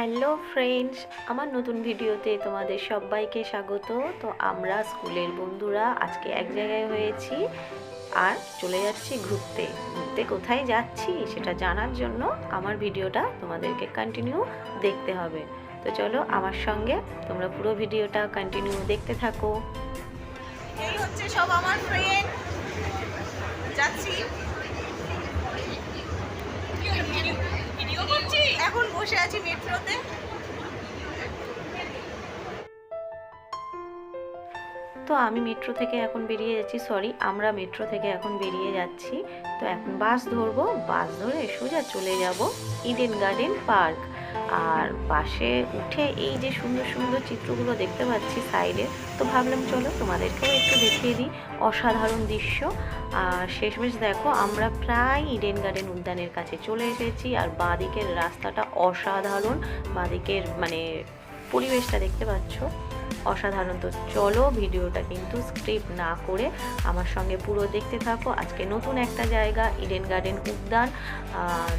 Hello friends, আমার নতুন ভিডিওতে তোমাদের সবাইকে স্বাগত। তো আমরা স্কুলের বন্ধুরা আজকে এক জায়গায় হয়েছি আর চলে যাচ্ছি ঘুরতে। ঘুরতে কোথায় যাচ্ছি সেটা জানার জন্য আমার ভিডিওটা তোমাদেরকে কন্টিনিউ দেখতে হবে। তো চলো আমার সঙ্গে তোমরা পুরো ভিডিওটা কন্টিনিউ দেখতে থাকো। এই হচ্ছে সব আমার ফ্রেন্ড যাচ্ছি। এখন বসে আছি মেট্রোতে। তো আমি মেট্রো থেকে এখন বেরিয়ে যাচ্ছি সরি আমরা মেট্রো থেকে এখন বেরিয়ে যাচ্ছি। তো এখন বাস ধরবো, বাস ধরে সোজা চলে যাব ইডেন গার্ডেন পার্ক আর পাশে উঠে এই যে সুন্দর সুন্দর চিত্রগুলো দেখতে পাচ্ছি সাইডে, তো ভাবলাম চলো তোমাদেরকেও একটু দেখিয়ে দিই অসাধারণ দৃশ্য। আর শেষমেশ দেখো, আমরা প্রায় ইডেন গার্ডেন উদ্যানের কাছে চলে এসেছি আর বাঁদিকের রাস্তাটা অসাধারণ। বাঁদিকের মানে পরিবেশটা দেখতে পাচ্ছ। অসাধারণ তো চলো ভিডিওটা কিন্তু স্ক্রিপ্ট না করে আমার সঙ্গে পুরো দেখতে থাকো। আজকে নতুন একটা জায়গা ইডেন গার্ডেন উদ্যান।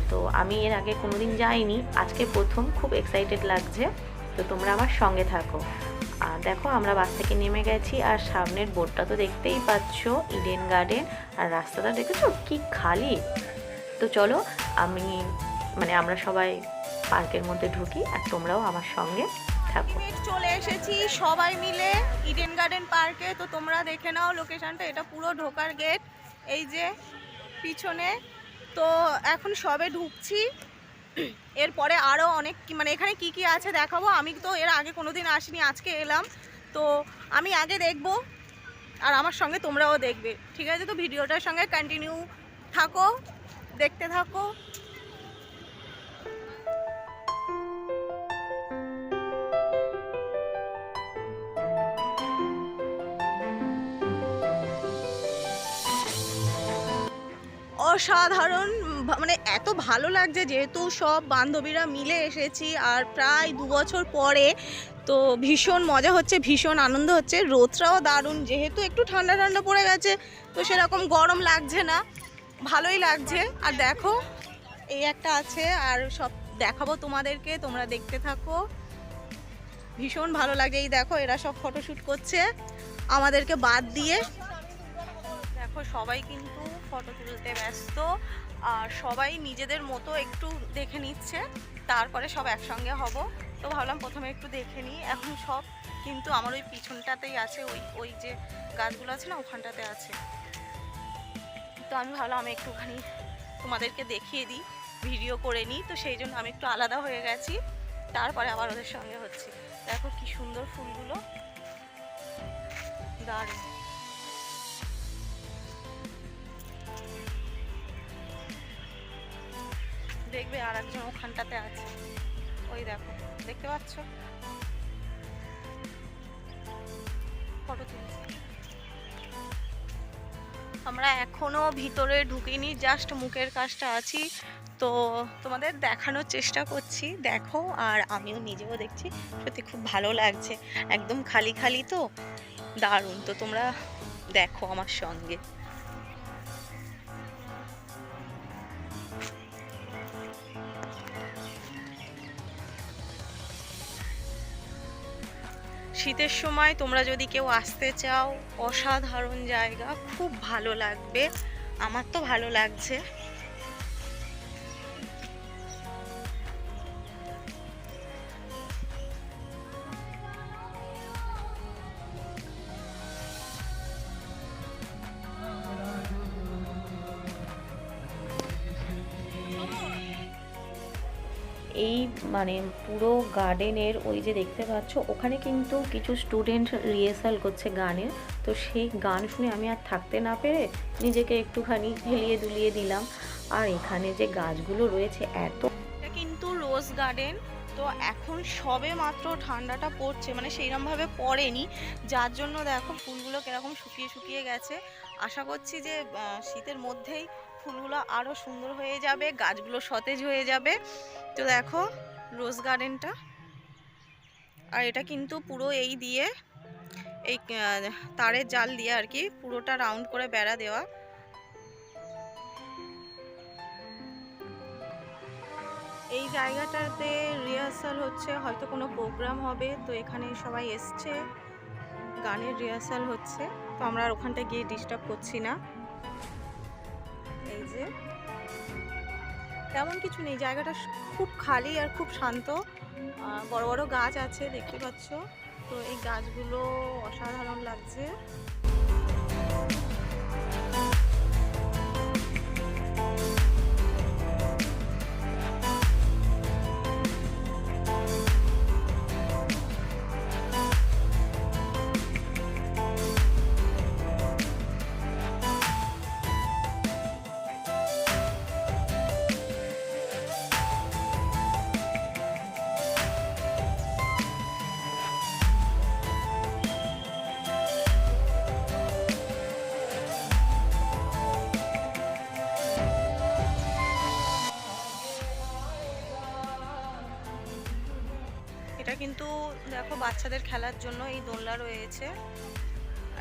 তো আমি এর আগে কোনোদিন যাইনি। আজকে প্রথম, খুব এক্সাইটেড লাগছে। তো তোমরা আমার সঙ্গে থাকো। আর দেখো, আমরা বাস থেকে নেমে গেছি আর সামনের বোর্ডটা তো দেখতেই পাচ্ছ ইডেন গার্ডেন আর রাস্তাটা দেখেছ? কি খালি! তো চলো, আমি মানে আমরা সবাই পার্কের মধ্যে ঢুকি আর তোমরাও আমার সঙ্গে থাকো। চলে এসেছি সবাই মিলে ইডেন গার্ডেন পার্কে তো তোমরা দেখে নাও লোকেশনটা এটা পুরো ঢোকার গেট এই যে পিছনে, তো এখন সবে ঢুকছি। এরপরে আরও অনেক মানে এখানে কি কি আছে দেখাবো? আমি তো এর আগে কোনোদিন আসিনি, আজকে এলাম। তো আমি আগে দেখব, আর আমার সঙ্গে তোমরাও দেখবে। ঠিক আছে? তো ভিডিওটার সঙ্গে কন্টিনিউ থাকো, দেখতে থাকো। অসাধারণ মানে এত ভালো লাগছে যেহেতু সব বান্ধবীরা মিলে এসেছি আর প্রায় দু বছর পরে তো ভীষণ মজা হচ্ছে, ভীষণ আনন্দ হচ্ছে, রোদটাও দারুণ, যেহেতু একটু ঠান্ডা ঠান্ডা পড়ে গেছে, তো সেরকম গরম লাগছে না, ভালোই লাগছে। আর দেখো, এই একটা আছে আর সব দেখাবো তোমাদেরকে, তোমরা দেখতে থাকো। ভীষণ ভালো লাগে এই দেখো এরা সব ফটোশ্যুট করছে, আমাদেরকে বাদ দিয়ে দেখো, সবাই কিন্তু ফটো তুলতে ব্যস্ত, আর সবাই নিজেদের মতো একটু দেখে নিচ্ছে, তারপরে সব একসঙ্গে হব। তো ভাবলাম প্রথমে একটু দেখে নিই, এখন সব কিন্তু আমার ওই পিছনটাতেই আছে, ওই ওই যে গাছগুলো আছে না, ওখানটাতে আছে। তো আমি ভাবলাম আমি একটুখানি তোমাদেরকে দেখিয়ে দিই, ভিডিও করে নিই, তো সেই জন্য আমি একটু আলাদা হয়ে গেছি, তারপরে আবার ওদের সঙ্গে হচ্ছে। দেখো কি সুন্দর ফুলগুলো। দারুণ। দেখবে আর একজন ওখানটাতে আছে। ওই দেখো, দেখতে পাচ্ছ? ফটো তুলছে। আমরা এখনও ভিতরে ঢুকিনি জাস্ট মুখের কাজটা আছি। তো তোমাদের দেখানোর চেষ্টা করছি, দেখো, আর আমিও নিজেও দেখছি। সত্যি খুব ভালো লাগছে। একদম খালি খালি তো? দারুণ। তো তোমরা দেখো আমার সঙ্গে। শীতের সময় তোমরা যদি কেউ আসতে চাও, অসাধারণ জায়গা, খুব ভালো লাগবে। আমার তো ভালো লাগছে। মানে পুরো গার্ডেনের ওই যে দেখতে পাচ্ছ, ওখানে কিন্তু কিছু স্টুডেন্ট রিহার্সাল করছে গানের তো সেই গান শুনে আমি আর থাকতে না পেরে নিজেকে একটুখানি হেলিয়ে দুলিয়ে দিলাম। আর এখানে যে গাছগুলো রয়েছে, এত কিন্তু রোজ গার্ডেন তো এখন সবে মাত্র ঠান্ডাটা পড়ছে মানে সেইরকমভাবে পড়েনি। যার জন্য দেখো ফুলগুলো কীরকম শুকিয়ে শুকিয়ে গেছে। আশা করছি যে শীতের মধ্যেই ফুলগুলো আরও সুন্দর হয়ে যাবে, গাছগুলো সতেজ হয়ে যাবে। তো দেখো রোজ গার্ডেনটা। আর এটা কিন্তু পুরো এই দিয়ে, এই তারের জাল দিয়ে আর কি পুরোটা রাউন্ড করে বেড়া দেওয়া। এই জায়গাটাতে রিহার্সাল হচ্ছে, হয়তো কোনো প্রোগ্রাম হবে, তো এখানে সবাই এসছে, গানের রিহার্সাল হচ্ছে। তো আমরা আর ওখানটা গিয়ে ডিস্টার্ব করছি না। এই যে। তেমন কিছু নেই। জায়গাটা খুব খালি আর খুব শান্ত। বড় বড় গাছ আছে, দেখতে পাচ্ছ। তো এই গাছগুলো অসাধারণ লাগছে। এটা কিন্তু দেখো বাচ্চাদের খেলার জন্য এই দোলনা রয়েছে।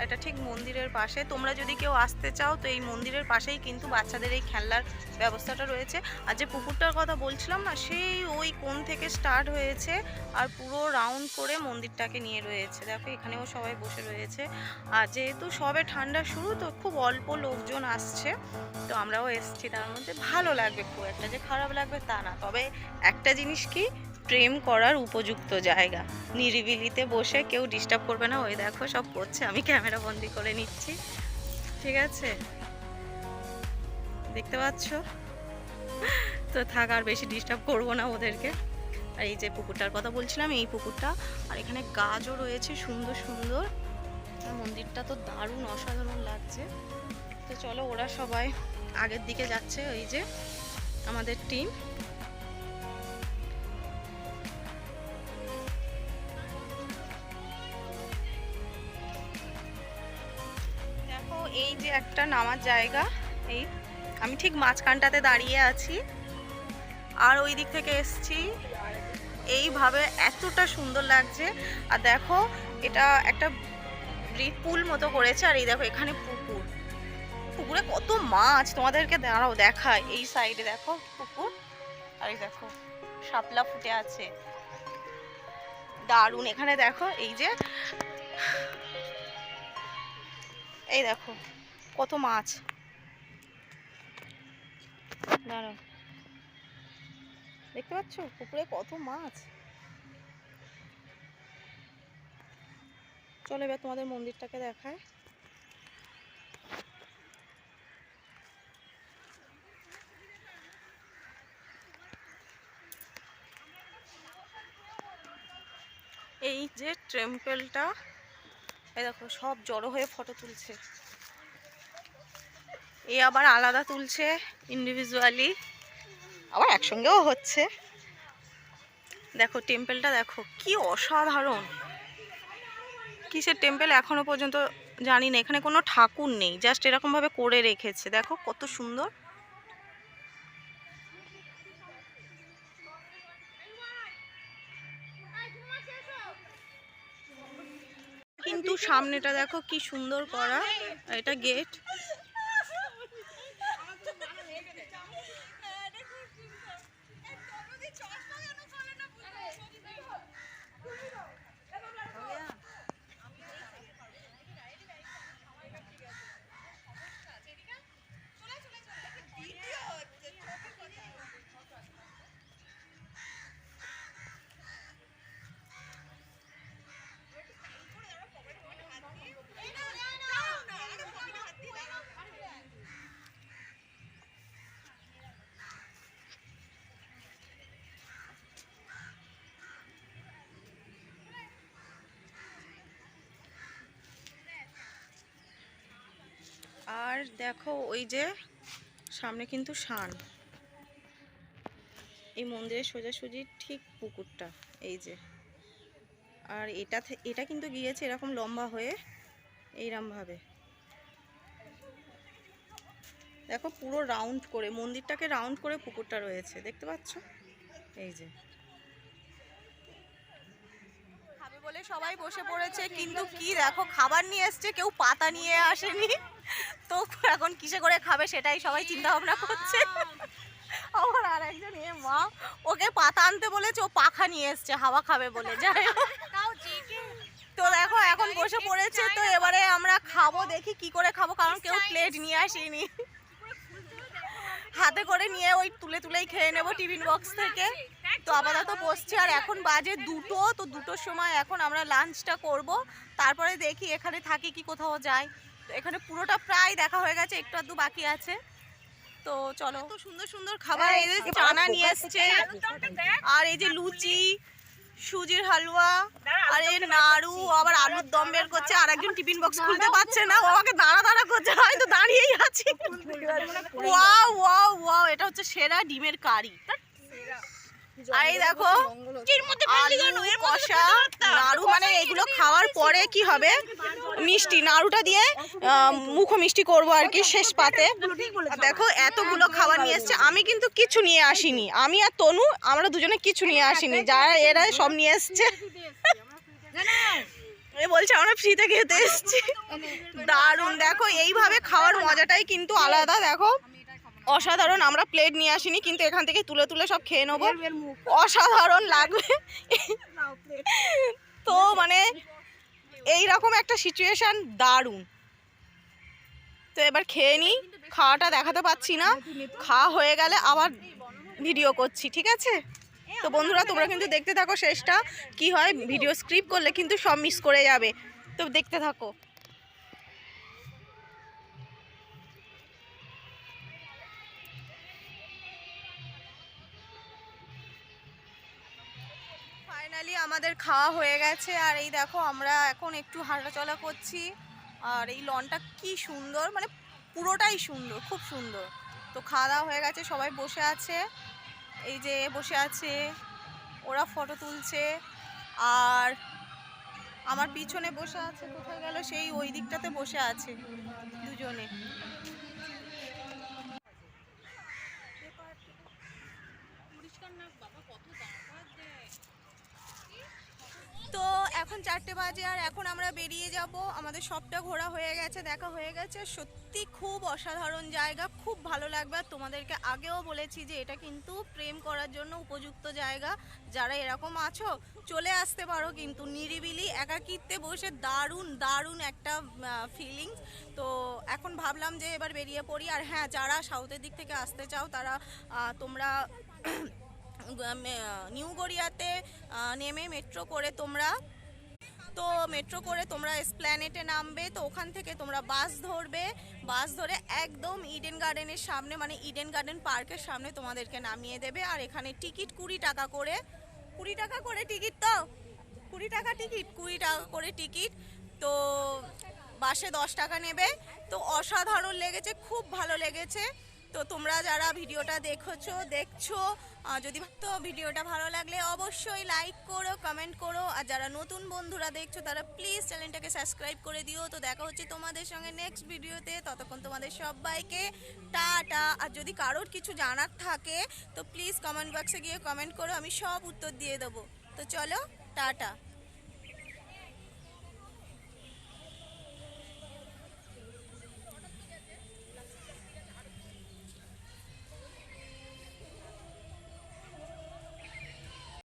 এটা ঠিক মন্দিরের পাশে। তোমরা যদি কেউ আসতে চাও, তো এই মন্দিরের পাশেই কিন্তু বাচ্চাদের এই খেলনার ব্যবস্থাটা রয়েছে। আর যে পুকুরটার কথা বলছিলাম না, সেই ওই কোণ থেকে স্টার্ট হয়েছে আর পুরো রাউন্ড করে মন্দিরটাকে নিয়ে রয়েছে। দেখো, এখানেও সবাই বসে রয়েছে। আর যেহেতু সবে ঠান্ডা শুরু, তো খুব অল্প লোকজন আসছে। তো আমরাও এসছি তার মধ্যে। ভালো লাগবে খুব একটা। যে খারাপ লাগবে তা না। তবে একটা জিনিস কি প্রেম করার উপযুক্ত জায়গা। নিরিবিলিতে বসে কেউ ডিস্টার্ব করবে না। ওই দেখো সব করছে। আমি ক্যামেরা বন্দি করে নিচ্ছি। ঠিক আছে? দেখতে পাচ্ছ? তো থাক, আর বেশি ডিস্টার্ব করব না ওদেরকে। আর এই যে পুকুরটার কথা বলছিলাম, এই পুকুরটা। আর এখানে গাছও রয়েছে সুন্দর সুন্দর। মন্দিরটা তো দারুণ, অসাধারণ লাগছে। তো চলো, ওরা সবাই আগের দিকে যাচ্ছে, ওই যে আমাদের টিম একটা নামার জায়গা, এই, আমি ঠিক মাঝখানটাতে দাঁড়িয়ে আছি। আর ওই দিক থেকে এসছি। এইভাবে এতটা সুন্দর লাগছে। আর দেখো, এটা একটা পুল মতো করেছে। আর এই দেখো, এখানে পুকুর। পুকুরে কত মাছ তোমাদেরকে দাঁড়াও দেখায় এই সাইডে দেখো, পুকুর। আর এই দেখো, শাপলা ফুটে আছে। দারুণ। এখানে দেখো, এই যে, এই দেখো কত মাছ? দেখতে পাচ্ছ? পুকুরে কত মাছ? চলো এবার তোমাদের মন্দিরটাকে দেখায় এই যে টেম্পলটা, এই দেখো, সব জড়ো হয়ে ফটো তুলছে। এ আবার আলাদা তুলছে ইন্ডিভিজুয়ালি আবার একসঙ্গেও হচ্ছে। দেখো টেম্পেলটা দেখো, কি অসাধারণ। কিসের টেম্পেল এখনও পর্যন্ত জানি না, এখানে কোনো ঠাকুর নেই জাস্ট এরকমভাবে করে রেখেছে। দেখো, কত সুন্দর। কিন্তু সামনেটা দেখো, কি সুন্দর করা, এটা গেট আর দেখো ওই যে সামনে কিন্তু শান। এই মন্দিরের সোজাসুজি ঠিক পুকুরটা, এই যে। আর এটা এটা কিন্তু গিয়েছে এরকম লম্বা হয়ে, এইরমভাবে। দেখো পুরো রাউন্ড করে, মন্দিরটাকে রাউন্ড করে পুকুরটা রয়েছে, দেখতে পাচ্ছ? এই যে। বলে সবাই বসে পড়েছে, কিন্তু কি দেখো, খাবার নিয়ে এসছে, কেউ পাতা নিয়ে আসেনি। তো এখন কিসে করে খাবে সেটাই সবাই চিন্তা ভাবনা করছে। আবার আর একজন এ মা ওকে পাতা আনতে বলেছে ও পাখা নিয়ে এসছে হাওয়া খাবে বলে। যাই। তো দেখো এখন বসে পড়েছে তো এবারে আমরা খাব দেখি কি করে খাব কারণ কেউ প্লেট নিয়ে আসেনি। হাতে করে নিয়ে ওই তুলে তুলেই খেয়ে নেব টিফিন বক্স থেকে। তো আপাতত বসছি আর এখন বাজে দুটো তো দুটোর সময় এখন আমরা লাঞ্চটা করব। তারপরে দেখি এখানে থাকি কি কোথাও যাই। তো এখানে পুরোটা প্রায় দেখা হয়ে গেছে একটু আধটু বাকি আছে। তো চলো। তো সুন্দর সুন্দর খাবার এই যে চানা নিয়ে এসছে। আর এই যে লুচি সুজির হালুয়া আর এই নাড়ু আবার আলুর দম বের করছে। আর একজন টিফিন বক্স খুলতে পারছে না। ও আমাকে দাঁড়া দাঁড়া করছে। আমি তো দাঁড়িয়েই আছি। ওয়াও ওয়াও ওয়াও এটা হচ্ছে সেরা ডিমের কারি। এই দেখো কষা নাড়ু মানে এগুলো খাওয়ার পরে কি হবে? মিষ্টি নাড়ুটা দিয়ে মুখো মিষ্টি করব আর কি শেষ পাতে। দেখো এতগুলো খাবার নিয়ে এসছে আমি কিন্তু কিছু নিয়ে আসিনি। আমি আর তনু আমরা দুজনে কিছু নিয়ে আসিনি। যারা এরা সব নিয়ে এসছে। এ বলছে আমরা ফ্রিতে খেতে এসছি। দারুণ দেখো এইভাবে খাওয়ার মজাটাই কিন্তু আলাদা দেখো। অসাধারণ আমরা প্লেট নিয়ে আসিনি কিন্তু এখান থেকে তুলে তুলে সব খেয়ে নেব। অসাধারণ লাগবে। তো মানে এই রকম একটা সিচুয়েশান দারুণ। তো এবার খেয়ে নিই খাওয়াটা দেখাতে পাচ্ছি না। খাওয়া হয়ে গেলে আবার ভিডিও করছি ঠিক আছে? তো বন্ধুরা তোমরা কিন্তু দেখতে থাকো শেষটা। কি হয় ভিডিও স্ক্রিপ করলে কিন্তু সব মিস করে যাবে। তো দেখতে থাকো। ফাইনালি আমাদের খাওয়া হয়ে গেছে। আর এই দেখো, আমরা এখন একটু হাঁটাচলা করছি। আর এই লনটা কি সুন্দর মানে পুরোটাই সুন্দর, খুব সুন্দর। তো খাওয়া দাওয়া হয়ে গেছে, সবাই বসে আছে। এই যে বসে আছে, ওরা ফটো তুলছে। আর আমার পিছনে বসে আছে, কোথায় গেল? সেই ওই দিকটাতে বসে আছে দুজনে। তো এখন চারটে বাজে আর এখন আমরা বেরিয়ে যাব। আমাদের সবটা ঘোরা হয়ে গেছে, দেখা হয়ে গেছে। সত্যি খুব অসাধারণ জায়গা, খুব ভালো লাগবে। আর তোমাদেরকে আগেও বলেছি যে এটা কিন্তু প্রেম করার জন্য উপযুক্ত জায়গা। যারা এরকম আছো, চলে আসতে পারো কিন্তু নিরিবিলি, একাকিত্বে বসে দারুণ দারুণ একটা ফিলিংস তো এখন ভাবলাম যে এবার বেরিয়ে পড়ি। আর হ্যাঁ যারা সাউথের দিক থেকে আসতে চাও, তারা তোমরা নিউ গড়িয়াতে নেমে মেট্রো করে তোমরা। তো মেট্রো করে তোমরা এসপ্ল্যানেটে নামবে, তো ওখান থেকে তোমরা বাস ধরবে। বাস ধরে একদম ইডেন গার্ডেনের সামনে মানে ইডেন গার্ডেন পার্কের সামনে তোমাদেরকে নামিয়ে দেবে। আর এখানে টিকিট কুড়ি টাকা করে। কুড়ি টাকা করে টিকিট তো? কুড়ি টাকা টিকিট কুড়ি টাকা করে টিকিট তো বাসে দশ টাকা নেবে। তো অসাধারণ লেগেছে, খুব ভালো লেগেছে। তো তোমরা যারা ভিডিওটা দেখছ দেখছ যদি তো ভিডিওটা ভালো লাগলে অবশ্যই লাইক করো কমেন্ট করো। আর যারা নতুন বন্ধুরা দেখছ, তারা প্লিজ চ্যানেলটাকে সাবস্ক্রাইব করে দিও। তো দেখা হচ্ছে তোমাদের সঙ্গে নেক্সট ভিডিওতে ততক্ষণ তোমাদের সবাইকে টাটা। আর যদি কারোর কিছু জানার থাকে, তো প্লিজ কমেন্ট বক্সে গিয়ে কমেন্ট করো। আমি সব উত্তর দিয়ে দেবো। তো চলো, টাটা।